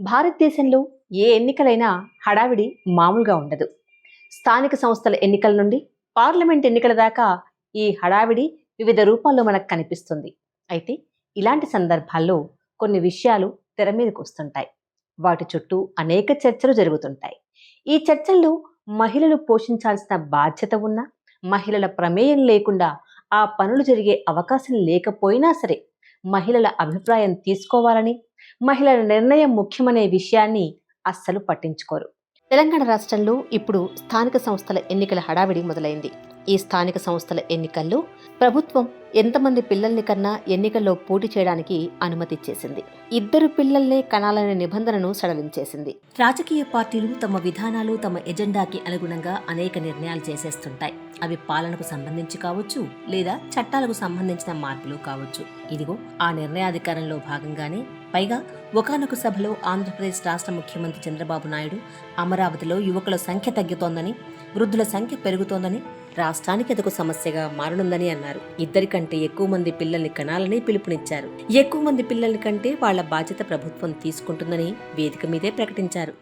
భారతదేశంలో ఏ ఎన్నికలైనా హడావిడి మామూలుగా ఉండదు. స్థానిక సంస్థల ఎన్నికల నుండి పార్లమెంట్ ఎన్నికల దాకా ఈ హడావిడి వివిధ రూపాల్లో మనకు కనిపిస్తుంది. అయితే ఇలాంటి సందర్భాల్లో కొన్ని విషయాలు తెర మీదకు వస్తుంటాయి. వాటి చుట్టూ అనేక చర్చలు జరుగుతుంటాయి. ఈ చర్చల్లో మహిళలు పోషించాల్సిన బాధ్యత ఉన్న మహిళల ప్రమేయం లేకుండా ఆ పనులు జరిగే అవకాశం లేకపోయినా సరే మహిళల అభిప్రాయం తీసుకోవాలని మహిళల నిర్ణయం ముఖ్యమనే విషయాన్ని అస్సలు పట్టించుకోరు. తెలంగాణ రాష్ట్రంలో ఇప్పుడు స్థానిక సంస్థల ఎన్నికల హడావిడి మొదలైంది. ఈ స్థానిక సంస్థల ఎన్నికల్లో ప్రభుత్వం ఎంతమంది పిల్లల్ని కన్నా ఎన్నికల్లో పోటీ చేయడానికి అనుమతిచ్చేసింది. ఇద్దరు పిల్లల్నే కనాలనే నిబంధనను సడలించేసింది. రాజకీయ పార్టీలు తమ విధానాలు తమ ఎజెండాకి అనుగుణంగా అనేక నిర్ణయాలు చేసేస్తుంటాయి. అవి పాలనకు సంబంధించి కావచ్చు లేదా చట్టాలకు సంబంధించిన మార్పులు కావచ్చు. ఇదిగో ఆ నిర్ణయాధికారంలో భాగంగానే పైగా ఒకనొక సభలో ఆంధ్రప్రదేశ్ రాష్ట్ర ముఖ్యమంత్రి చంద్రబాబు నాయుడు అమరావతిలో యువకుల సంఖ్య తగ్గుతోందని వృద్ధుల సంఖ్య పెరుగుతోందని రాష్ట్రానికి అదొక సమస్యగా మారనుందని అన్నారు. ఇద్దరికంటే ఎక్కువ మంది పిల్లల్ని కనాలని పిలుపునిచ్చారు. ఎక్కువ మంది పిల్లల్ని కంటే వాళ్ళ బాధ్యత ప్రభుత్వం తీసుకుంటుందని వేదిక మీదే ప్రకటించారు.